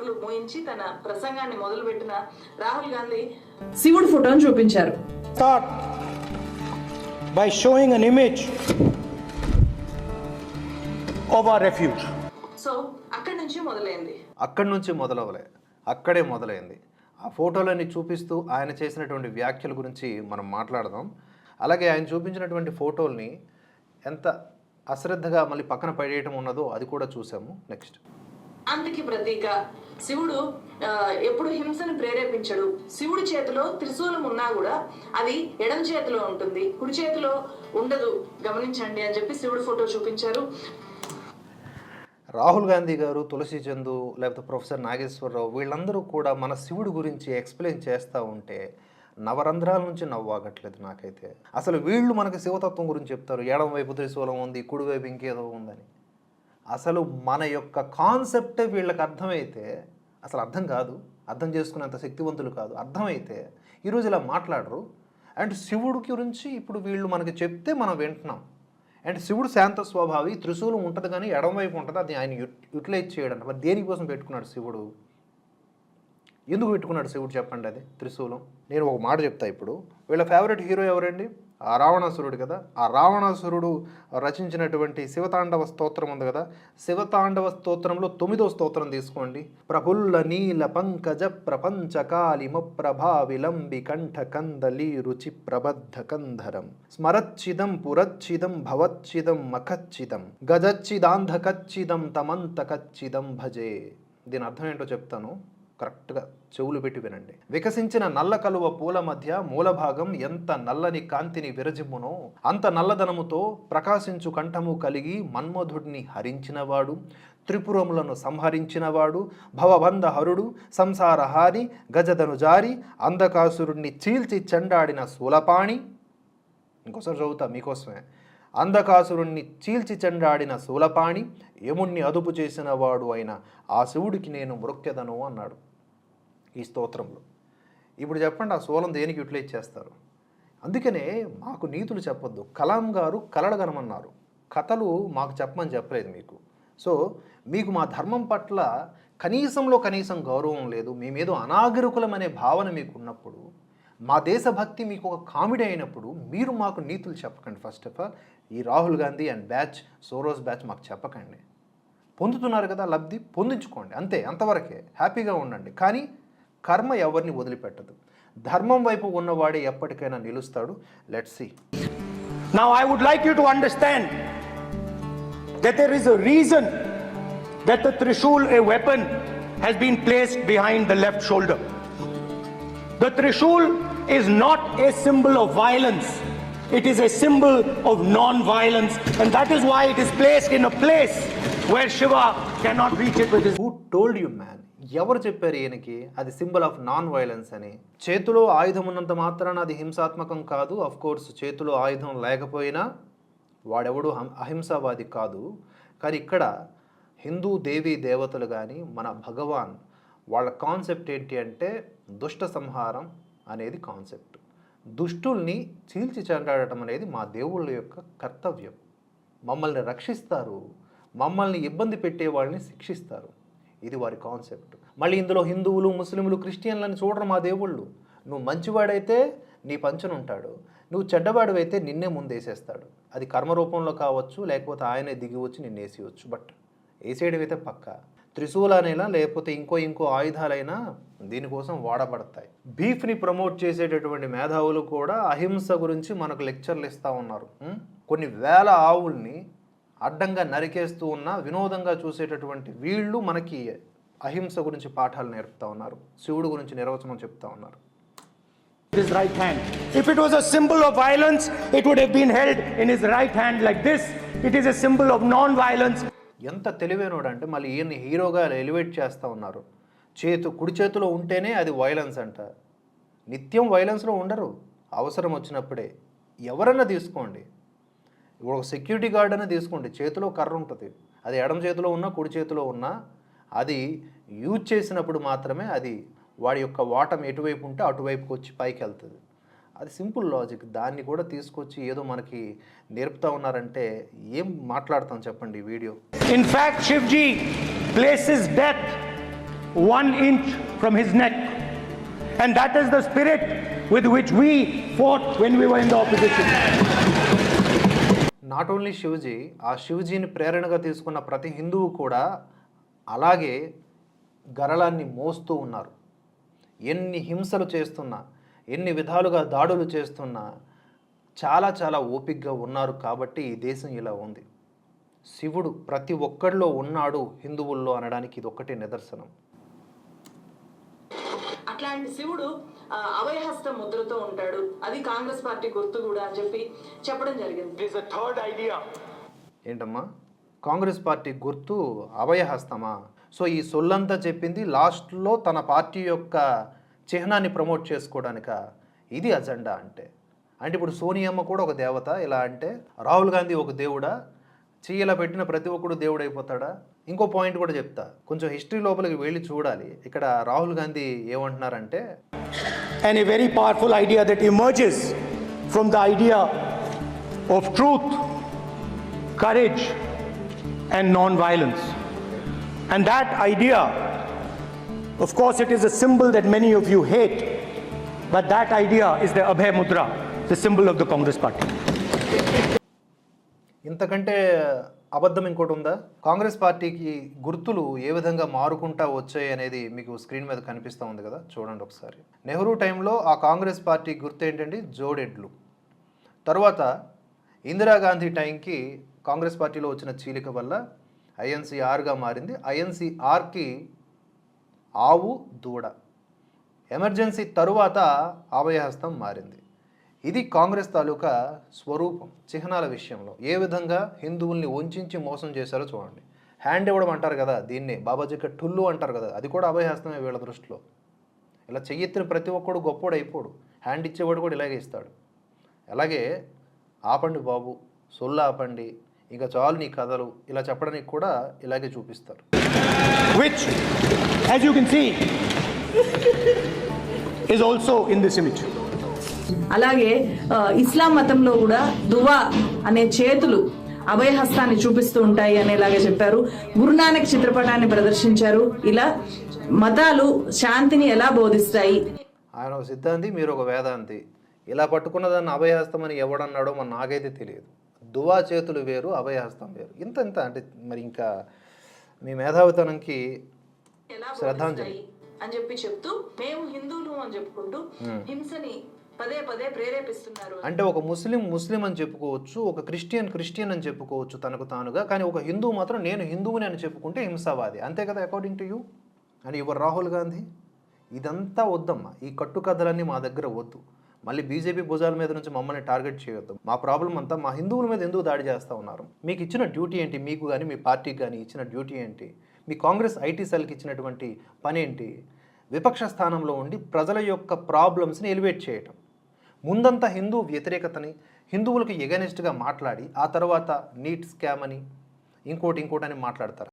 నోర్లు మోయించి తన ప్రసంగాన్ని మొదలుపెట్టిన రాహుల్ గాంధీ శివుడు ఫోటోను చూపించారు. By showing an image of our refuge. So అక్కడి నుంచి మొదలైంది. అక్కడి నుంచి మొదలవలే. అక్కడే మొదలైంది. ఆ ఫోటోలని చూపిస్తూ ఆయన చేసినటువంటి వ్యాఖ్యల గురించి మనం మాట్లాడదాం. అలాగే ఆయన చూపించినటువంటి ఫోటోల్ని ఎంత అశ్రద్ధగా మళ్ళీ పక్కన పడేయటం ఉన్నదో అది కూడా చూసాము నెక్స్ట్ అందుకి ప్రతీక. శివుడు ఎప్పుడు హింసను ప్రేరేపించడు. శివుడి చేతిలో త్రిశూలం ఉన్నా కూడా అది ఎడం చేతిలో ఉంటుంది. కుడి చేతిలో ఉండదు. గమనించండి అని చెప్పి శివుడు ఫోటో చూపించారు. రాహుల్ గాంధీ గారు తులసి చందు లేకపోతే ప్రొఫెసర్ నాగేశ్వరరావు వీళ్ళందరూ కూడా మన శివుడి గురించి ఎక్స్ప్లెయిన్ చేస్తూ ఉంటే నవరంధ్రాల నుంచి నవ్వాగట్లేదు నాకైతే. అసలు వీళ్ళు మనకి శివతత్వం గురించి చెప్తారు. ఎడం వైపు త్రిశూలం ఉంది కుడివైపు ఇంకేదో ఉందని. అసలు మన యొక్క కాన్సెప్టే వీళ్ళకి అర్థమైతే అసలు అర్థం కాదు. అర్థం చేసుకునేంత శక్తివంతులు కాదు. అర్థమైతే ఈరోజు ఇలా మాట్లాడరు. అండ్ శివుడి గురించి ఇప్పుడు వీళ్ళు మనకి చెప్తే మనం వింటున్నాం. అండ్ శివుడు శాంత స్వభావి త్రిశూలం ఉంటుంది కానీ ఎడమవైపు ఉంటుంది. అది ఆయన యూట్- యూటిలైజ్ చేయడం మరి దేనికోసం పెట్టుకున్నాడు శివుడు? ఎందుకు పెట్టుకున్నాడు శివుడు? చెప్పండి అది. త్రిశూలం. నేను ఒక మాట చెప్తా ఇప్పుడు. వీళ్ళ ఫేవరెట్ హీరో ఎవరండి? ఆ రావణాసురుడు కదా? ఆ రావణాసురుడు రచించినటువంటి శివతాండవ స్తోత్రం ఉంది కదా? శివతాండవ స్తోత్రంలో తొమ్మిదో స్తోత్రం తీసుకోండి. ప్రఫుల్ల నీల పంకజ ప్రపంచకాలిమ ప్రభా విలంబి కంఠ కందలి రుచి ప్రబద్ధ కంధరం. స్మరచ్చిదం పురచ్చిదం భవచ్చిదం మఖచ్చిదం గజచ్చిదాంధకచ్చిదం తమంతకచ్చిదం భజే. దీని అర్థం ఏంటో చెప్తాను. కరెక్ట్గా చెవులు పెట్టి వినండి. వికసించిన నల్ల కలువ పూల మధ్య మూలభాగం ఎంత నల్లని కాంతిని విరజిమ్మునో అంత నల్లధనముతో ప్రకాశించు కంఠము కలిగి మన్మధుడిని హరించినవాడు త్రిపురములను సంహరించినవాడు భవబంధ హరుడు సంసారహారి గజదను జారి అంధకాసురుణ్ణి చీల్చి చెండాడిన శూలపాణి. ఇంకోసారి చదువుతా మీకోసమే. అంధకాసురుణ్ణి చీల్చి చెండాడిన శూలపాణి యముణ్ణి అదుపు చేసిన వాడు అయిన ఆ శివుడికి నేను మృక్కెదను అన్నాడు. ఈ స్తోత్రంలో. ఇప్పుడు చెప్పండి ఆ సోలం దేనికి యూటిలైజ్ చేస్తారు? అందుకనే మాకు నీతులు చెప్పొద్దు. కలాం గారు కలడగనమన్నారు. కథలు మాకు చెప్పమని చెప్పలేదు మీకు. సో మీకు మా ధర్మం పట్ల కనీసంలో కనీసం గౌరవం లేదు. మేమేదో అనాగరికులమనే భావన మీకు ఉన్నప్పుడు మా దేశభక్తి మీకు ఒక కామెడీ అయినప్పుడు మీరు మాకు నీతులు చెప్పకండి ఫస్ట్ ఆఫ్ ఆల్ ఈ Rahul Gandhi and batch Soros batch మాకు చెప్పకండి. పొందుతున్నారు కదా లబ్ధి పొందించుకోండి. అంతే అంతవరకే. హ్యాపీగా ఉండండి. కానీ కర్మ ఎవరిని వదిలిపెట్టదు ధర్మం వైపు ఉన్నవాడే ఎప్పటికైనా నిలుస్తాడు let's see Now, I would like you to understand that there is a reason that the Trishul, a weapon, has been placed behind the left shoulder. The Trishul is not a symbol of violence, it is a symbol of non violence, and that is why it is placed in a place where Shiva cannot reach it with his. Who told you man ఎవరు చెప్పారు ఈయనకి? అది symbol of non violence అని. చేతిలో ఆయుధం ఉన్నంత మాత్రాన అది హింసాత్మకం కాదు. అఫ్ కోర్స్ చేతిలో ఆయుధం లేకపోయినా వాడెవడు హం- అహింసావాది కాదు. కానీ ఇక్కడ హిందూ దేవీ దేవతలు కానీ మన భగవాన్ వాళ్ళ కాన్సెప్ట్ ఏంటి అంటే దుష్ట సంహారం అనేది కాన్సెప్ట్. దుష్టుల్ని చీల్చి చెండాడటం అనేది మా దేవుళ్ళ యొక్క కర్తవ్యం. మమ్మల్ని రక్షిస్తారు. మమ్మల్ని ఇబ్బంది పెట్టే వాళ్ళని శిక్షిస్తారు. ఇది వారి కాన్సెప్ట్. మళ్ళీ ఇందులో హిందువులు ముస్లింలు క్రిస్టియన్లని చూడరు మా దేవుళ్ళు. నువ్వు మంచివాడైతే నీ పంచనుంటాడు నువ్వు చెడ్డవాడివైతే నిన్నే ముందేసేస్తాడు. అది కర్మ రూపంలో కావచ్చు లేకపోతే ఆయనే దిగి వచ్చి నిన్ను వేసేయచ్చు. బట్ వేసేయడమైతే అయితే పక్క త్రిశూలనైనా లేకపోతే ఇంకో ఇంకో ఆయుధాలైనా దీనికోసం వాడబడతాయి. బీఫ్ని ప్రమోట్ చేసేటటువంటి మేధావులు కూడా అహింస గురించి మనకు లెక్చర్లు ఇస్తూ ఉన్నారు. కొన్ని వేల ఆవుల్ని అడ్డంగా నరికేస్తూ ఉన్న వినోదంగా చూసేటటువంటి వీళ్ళు మనకి అహింస గురించి పాఠాలు నేర్పుతా ఉన్నారు. శివుడు గురించి నిర్వచనం చెప్తా ఉన్నారు. His right hand. If it was a symbol of violence, it would have been held in his right hand like this. It is a symbol of non violence. ఎంత తెలివైనోడు అంటే మళ్ళీ ఈయన్ని హీరోగా ఎలివేట్ చేస్తూ ఉన్నారు. చేతు కుడి చేతిలో ఉంటేనే అది వైలెన్స్ అంట. నిత్యం వైలెన్స్లో ఉండరు. అవసరం వచ్చినప్పుడే. ఎవరన్నా తీసుకోండి. ఇప్పుడు ఒక సెక్యూరిటీ గార్డ్ అనేది తీసుకోండి చేతిలో కర్ర ఉంటుంది. అది ఎడమ చేతిలో ఉన్నా కుడి చేతిలో ఉన్నా అది యూజ్ చేసినప్పుడు మాత్రమే అది వాడి యొక్క వాటం ఎటువైపు ఉంటే అటువైపుకి వచ్చి పైకి వెళ్తుంది. అది సింపుల్ లాజిక్ దాన్ని కూడా తీసుకొచ్చి ఏదో మనకి నేర్పుతా ఉన్నారంటే ఏం మాట్లాడతాం చెప్పండి video? In fact Shivji places death one inch from his neck and that is the spirit with which we fought when we were in the opposition not only Shivaji ఆ శివజీని ప్రేరణగా తీసుకున్న ప్రతి హిందువు కూడా అలాగే గరళాన్ని మోస్తూ ఉన్నారు. ఎన్ని హింసలు చేస్తున్నా ఎన్ని విధాలుగా దాడులు చేస్తున్నా చాలా చాలా ఓపికగా ఉన్నారు కాబట్టి ఈ దేశం ఇలా ఉంది. శివుడు ప్రతి ఒక్కడిలో ఉన్నాడు హిందువుల్లో అనడానికి ఇది ఒక్కటే నిదర్శనం. అట్లాంటి శివుడు ఆ, అభయహస్త ముద్రతో ఉంటాడు. అది కాంగ్రెస్ పార్టీ గుర్తు కూడా అని చెప్పి చెప్పడం జరిగింది. Third idea. ఏంటమ్మా? కాంగ్రెస్ పార్టీ గుర్తు అభయహస్తమా? సో ఈ సొల్లంతా చెప్పింది లాస్ట్లో తన పార్టీ యొక్క చిహ్నాన్ని ప్రమోట్ చేసుకోవడానిక? ఇది అజెండా అంటే. అంటే ఇప్పుడు సోనియమ్మ కూడా ఒక దేవత. ఇలా అంటే రాహుల్ గాంధీ ఒక దేవుడా? చెయ్యిలా పెట్టిన ప్రతి ఒక్కడు దేవుడు అయిపోతాడా ఇంకో పాయింట్ కూడా చెప్తా. కొంచెం హిస్టరీ లోపలికి వెళ్ళి చూడాలి. ఇక్కడ రాహుల్ గాంధీ ఏమంటున్నారంటే And a very powerful idea that emerges from the idea of truth, courage, and non-violence. And that idea, of course, it is a symbol that many of you hate, but that idea is the Abhay Mudra, the symbol of the Congress Party. ఇంతకంటే అబద్ధం ఇంకోటి ఉందా? కాంగ్రెస్ పార్టీకి గుర్తులు ఏ విధంగా మారుకుంటా వచ్చాయి అనేది మీకు స్క్రీన్ మీద కనిపిస్తూ ఉంది కదా? చూడండి ఒకసారి. నెహ్రూ టైంలో ఆ కాంగ్రెస్ పార్టీ గుర్తు ఏంటండి? జోడెడ్లు. తర్వాత ఇందిరాగాంధీ టైంకి కాంగ్రెస్ పార్టీలో వచ్చిన చీలిక వల్ల ఐఎన్సీఆర్గా మారింది. ఐఎన్సీఆర్కి ఆవు దూడ. ఎమర్జెన్సీ తరువాత అభయహస్తం మారింది. ఇది కాంగ్రెస్ తాలూకా స్వరూపం చిహ్నాల విషయంలో. ఏ విధంగా హిందువుల్ని వంచి మోసం చేశారో చూడండి. హ్యాండ్ ఇవ్వడం అంటారు కదా దీన్ని బాబాజీక టుల్లు అంటారు కదా అది కూడా అభయహస్తమే వీళ్ళ దృష్టిలో. ఇలా చెయ్యెత్తిన ప్రతి ఒక్కడు గొప్పోడు అయిపోడు. హ్యాండ్ ఇచ్చేవాడు కూడా ఇలాగే ఇస్తాడు. అలాగే ఆపండి బాబు సొల్లు ఆపండి ఇంకా చాలు నీ కథలు ఇలా చెప్పడానికి కూడా ఇలాగే చూపిస్తారు. Which, as you can see is also in this image. అలాగే ఇస్లాం మతంలో కూడా దువా అనే చేతులు అభయహస్తాన్ని చూపిస్తూ ఉంటాయి అనేలాగా చెప్పారు. గురునానక్ చిత్రపటాన్ని ప్రదర్శించారు. ఇలా మతాలు శాంతిని ఎలా బోధిస్తాయి? ఆయన ఒక సిద్ధాంతి మీరు ఒక వేదాంతి. ఇలా పట్టుకున్న దాన్ని అభయహస్తం అని ఎవడన్నాడో మన నాకైతే తెలియదు. దువా చేతులు వేరు అభయహస్తం వేరు. ఇంత ఇంత అంటే మరి ఇంకా మీ మేధావితనంకి శ్రద్ధాంజలి. అని చెప్పి చెప్తూ మేము హిందువులు అని చెప్పుకుంటూ హింసని పదే పదే ప్రేరేపిస్తున్నారు అంటే ఒక ముస్లిం ముస్లిం అని చెప్పుకోవచ్చు ఒక క్రిస్టియన్ క్రిస్టియన్ అని చెప్పుకోవచ్చు తనకు తానుగా కానీ ఒక హిందూ మాత్రం నేను హిందువుని అని చెప్పుకుంటే హింసావాది. అంతే కదా అకార్డింగ్ టు యూ అని యువర్ రాహుల్ గాంధీ ఇదంతా వద్దమ్మా. ఈ కట్టుకథలన్నీ మా దగ్గర వద్దు. మళ్ళీ బీజేపీ భుజాల మీద నుంచి మమ్మల్ని టార్గెట్ చేయొద్దు. మా ప్రాబ్లం అంతా మా హిందువుల మీద ఎందుకు దాడి చేస్తూ ఉన్నారు? మీకు ఇచ్చిన డ్యూటీ ఏంటి? మీకు కానీ మీ పార్టీకి కానీ ఇచ్చిన డ్యూటీ ఏంటి? మీ కాంగ్రెస్ ఐటీ సెల్కి ఇచ్చినటువంటి పని ఏంటి? విపక్ష స్థానంలో ఉండి ప్రజల యొక్క ప్రాబ్లమ్స్ని ఎలివేట్ చేయటం. ముందంతా హిందూ వ్యతిరేకతని హిందువులకు ఎగనెస్ట్గా మాట్లాడి ఆ తర్వాత నీట్ స్కామ్ అని ఇంకోటి ఇంకోటి అని మాట్లాడతారు.